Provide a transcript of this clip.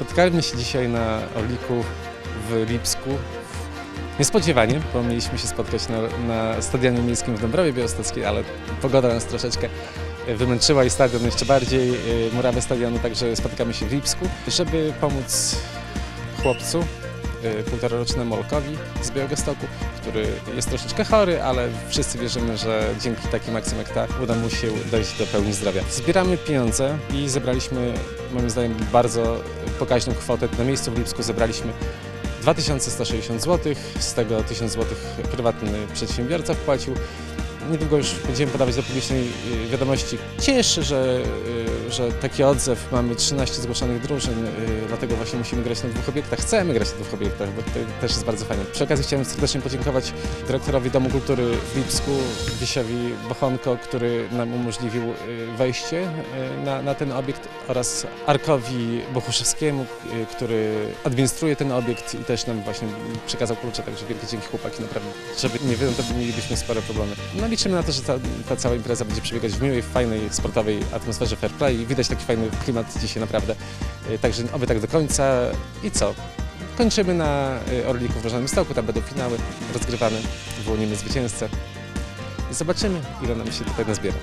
Spotykaliśmy się dzisiaj na Orliku w Lipsku. Niespodziewanie, bo mieliśmy się spotkać na, na stadionie miejskim w Dąbrowie Białostockiej, ale pogoda nas troszeczkę wymęczyła i stadion jeszcze bardziej, y, murawę stadionu, także spotykamy się w Lipsku, żeby pomóc chłopcu, y, półtorarocznemu Olkowi z Białegostoku, który jest troszeczkę chory, ale wszyscy wierzymy, że dzięki takim akcjom jak ta uda mu się dojść do pełni zdrowia. Zbieramy pieniądze i zebraliśmy, moim zdaniem, bardzo pokaźną kwotę. Na miejscu w Lipsku zebraliśmy 2160 zł, z tego 1000 zł prywatny przedsiębiorca wpłacił. Niedługo już będziemy podawać do publicznej y, wiadomości. Cieszy, że, y, że taki odzew. Mamy 13 zgłoszonych drużyn, y, dlatego właśnie musimy grać na dwóch obiektach. Chcemy grać na dwóch obiektach, bo to też jest bardzo fajne. Przy okazji chciałem serdecznie podziękować dyrektorowi Domu Kultury w Lipsku, Wisiowi Bochonko, który nam umożliwił y, wejście y, na, na ten obiekt oraz Arkowi Bochuszewskiemu, który administruje ten obiekt i też nam właśnie przekazał klucze, także wielkie dzięki chłopaki, naprawdę. Żeby nie wiem, to mielibyśmy spore problemy. No liczymy na to, że ta, ta cała impreza będzie przebiegać w miłej, fajnej, sportowej atmosferze fair play i widać taki fajny klimat dzisiaj naprawdę. Y, Także oby tak do końca i co? Kończymy na y, Orliku w Różanym Stoku, tam będą finały rozgrywane, wyłonimy zwycięzcę zobaczymy, ile nam się tutaj nazbiera.